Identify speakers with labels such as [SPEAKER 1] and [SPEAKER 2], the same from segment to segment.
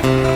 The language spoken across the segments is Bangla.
[SPEAKER 1] Thank you.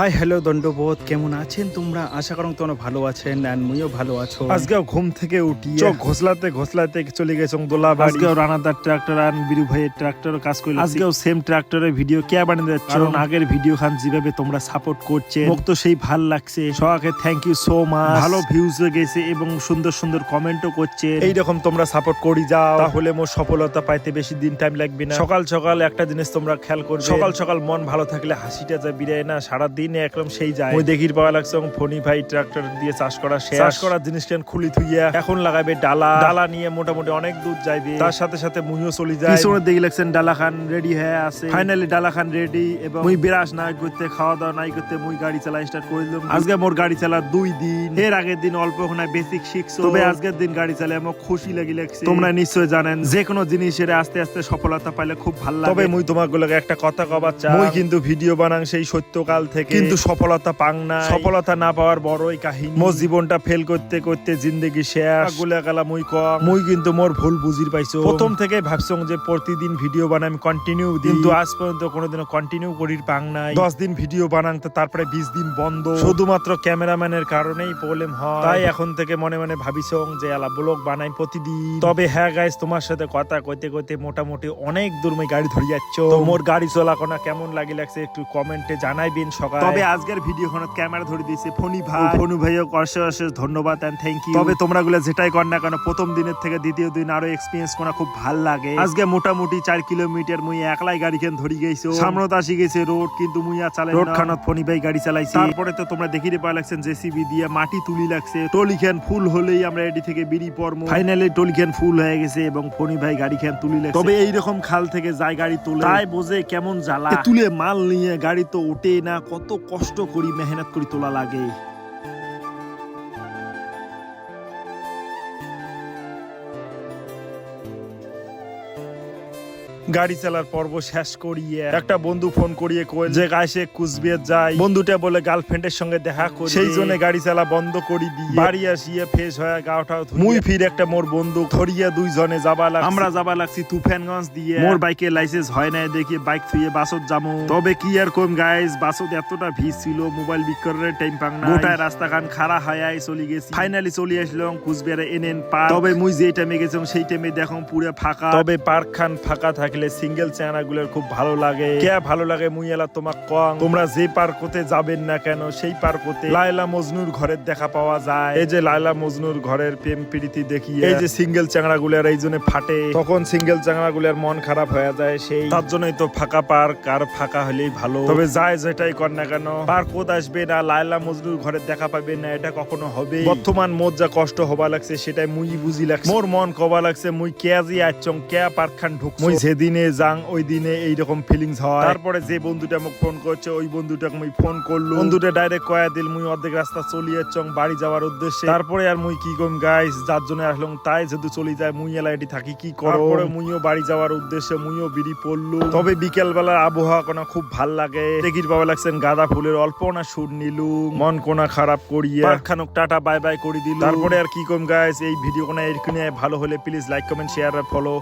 [SPEAKER 1] হাই হ্যালো দণ্ডবোধ কেমন আছেন তোমরা? আশা করো তোমরা ভালো আছেন আর মুইও ভালো আছো। আজকেও ঘুম থেকে উঠি। চোখ ঘোষলাতে ঘোষলাতে চলে গেছে দোলা আজকেও রানাদার ট্রাক্টর আর বিরু ভাইয়ের ট্রাক্টর কাজ করল আজকেও সেম ট্রাক্টরের ভিডিও কে বানিয়ে দিচ্ছে? কারণ আগের ভিডিও খান যেভাবে তোমরা সাপোর্ট করছে মোক তো সেই ভালো লাগছে। সবাইকে থ্যাংক ইউ সো মাচ ভালো ভিউজ গেছে এবং সুন্দর সুন্দর কমেন্টও করছে এইরকম তোমরা সাপোর্ট করি যাও। তাহলে মোর সফলতা পাইতে বেশি দিন টাইম লাগবে না। সকাল সকাল একটা জিনিস তোমরা খেয়াল করবে। সকাল সকাল মন ভালো থাকলে হাসিটা যা বিরায় না সারা দিন একদম সেই যায়। ওই দেখির পাওয়া লাগছে এবং ফনি ভাই ট্রাক্টর দিয়ে চাষ করা চাষ করার জিনিস কেন খুলি থুইয়া? এখন লাগাবে ডালা। ডালা নিয়ে মোটামুটি অনেক দূর যাইবে। তার সাথে সাথে চলে যায়। পিছনে দেখি লাগছেন ডালা খান রেডি হয়ে আছে। ফাইনালি ডালা খান রেডি এবং মুই বিরাস নাই করতে খাওয়া দাওয়া নাই করতে মুই গাড়ি চালা স্টার্ট করে দিলাম। আজকে মোর গাড়ি চালা দুই দিন। এর আগের দিন অল্প ওখানে বেসিক শিখছো। তবে আজকের দিন গাড়ি চালে আমার খুশি লাগি লাগছে। তোমরা নিশ্চয় জানেন। যে কোনো জিনিসের আস্তে আস্তে সফলতা পাইলে খুব ভালো লাগে। তবে মুই তোমাগুলোকে একটা কথা কবার চাই। মুই কিন্তু ভিডিও বানাং সেই সত্যকাল থেকে। কিন্তু সফলতা পাং না সফলতা না পাওয়ার বড়ই কাহিনী। মোর জীবনটা ফেল করতে করতে জিন্দগি শেষ। গুলা গালা মুই কম। মুই কিন্তু মোর ভুল বুঝির পাইছো। প্রথম থেকে ভাবছং যে প্রতিদিন ভিডিও বানাই আমি কন্টিনিউ কিন্তু আজ পর্যন্ত কোনোদিনও কন্টিনিউ করির পাং নাই। দশ দিন ভিডিও বানাং তো তারপরে বিশ দিন বন্ধ। শুধুমাত্র ক্যামেরাম্যানের কারণেই প্রবলেম হয়। তাই এখন থেকে মনে মনে ভাবিছং যে আলা ব্লগ বানাই প্রতিদিন। তবে হ্যাঁ গাইস তোমার সাথে কথা কইতে কইতে মোটামুটি অনেক দূর মই গাড়ি ধরে যাচ্ছ মোর গাড়ি চলা কোনা কেমন লাগি লাগছে একটু কমেন্টে জানাইবেন। সকাল তবে আজকের ভিডিও কোন ক্যামেরা ধরে দিয়েছে ফনি ভাই। ফনু ভাইও অশেষ অশেষ ধন্যবাদ এন্ড থ্যাংক ইউ তবে তোমরা গুলো যেটাই কর না কেন প্রথম দিনের থেকে দ্বিতীয় দিন আরও এক্সপিরিয়েন্স করা খুব ভালো লাগে। আজকে মোটামুটি চার কিলোমিটার মুই একলাই গাড়ি কেন ধরি গেছো সামনত আসি গেছে রোড কিন্তু মুই আর চালাই রোড খানত ফনি ভাই গাড়ি চালাইছি। তারপরে তো তোমরা দেখিতে পাওয়া লাগছেন জেসিবি দিয়ে মাটি তুলি লাগছে। টলি খান ফুল হলেই আমরা এডি থেকে বেরি পড়ব ফাইনালি টলি খান ফুল হয়ে গেছে এবং ফনি ভাই গাড়ি খান তুলি লাগছে। তবে এইরকম খাল থেকে যায় গাড়ি তোলে। তাই বোঝে কেমন জ্বালা। তুলে মাল নিয়ে গাড়ি তো ওঠে না কত কষ্ট করি মেহনত করি তোলা লাগে। গাড়ি চালার পর্ব শেষ করিয়ে একটা বন্ধু ফোন করিয়ে কই যে গাইসে কুচবিহার যাই। বন্ধুটা বলে গার্লফ্রেন্ডের সঙ্গে দেখা করি। সেই জন্য গাড়ি চালা বন্ধ করি দিয়ে বাড়ি আসিয়ে ফেস হয়ে গাওটা মুই ফির একটা মোর বন্ধু ধরিয়ে দুইজনে যাবা লাগ আমরা যাবা লাগছি তুফানগঞ্জ দিয়ে। মোর বাইকে লাইসেন্স হয় না দেখি বাইক থুয়ে বাসত যামু। তবে কি আর কম গাইস বাসত এতটা ভিড় ছিল মোবাইল বিক্রয়ের টাইম পাং না গোটা রাস্তা খান খাড়া হয়ে চলি গেছি। ফাইনালি চলি আসলাম কুচবিহারে এনএন পার্ক তবে মুই যে টাইমে গেছিলাম সেই টাইমে দেখো পুরো ফাঁকা। তবে পার্ক খান ফাঁকা থাকলে সিঙ্গেল চেহারা গুলোর খুব ভালো লাগে। কে ভালো লাগে মুই এলা তোমাক কং? তোমরা যে পার্কতে যাবেন না কেন, সেই পার্কতে লাইলা মজনুর ঘরের দেখা পাওয়া যায়। এই যে লাইলা মজনুর ঘরের প্রেম প্রীতি দেখি এই যে সিঙ্গেল চাংড়া গুলার এই জন্য ফাটে। তখন সিঙ্গেল চাংড়া গুলার মন খারাপ হয়ে যায় সেই। তার জন্যই তো ফাঁকা পার্ক আর ফাঁকা হলেই ভালো। তবে যায় যেটাই কর না কেন, পার্ক কোথ আসবে না লাইলা মজনুর ঘরের দেখা পাবে না, এটা কখনো হবে বর্তমান মোর যা কষ্ট হবা লাগছে, সেটাই মুই বুঝি লাগছে। মোর মন কবা লাগছে, মুই কে জি আচং কে পার্ক খান ঢুক মুই যেদিনে যাং ওই দিনে এইরকম ফিলিংস হয়। তারপরে যে বন্ধুটা মোক ফোন করছে ওই বন্ধুটাকে মুই ফোন করল বন্ধুটা ডাইরেক্ট কয়া দিল মুই অর্ধেক রাস্তা চলিয়ে চং বাড়ি যাওয়ার উদ্দেশ্যে। তারপরে আর মুই কি কম গাইস যার জন্য আসলাম তাই যদি চলি যায় মুই এলা এটি থাকি কি করো মুইও বাড়ি যাওয়ার উদ্দেশ্যে মুইও বিড়ি পড়ল তবে বিকেল বেলার আবহাওয়া কোনা খুব ভালো লাগে। দেখির বাবা লাগছেন গাঁদা ফুলের অল্প না সুর নিলু মন কোনা খারাপ করিয়ে। পার্কখানক টাটা বাই বাই করে দিল তারপরে আর কি কম গাইস এই ভিডিও কোনা এরকম ভালো হলে প্লিজ লাইক কমেন্ট শেয়ার আর ফলো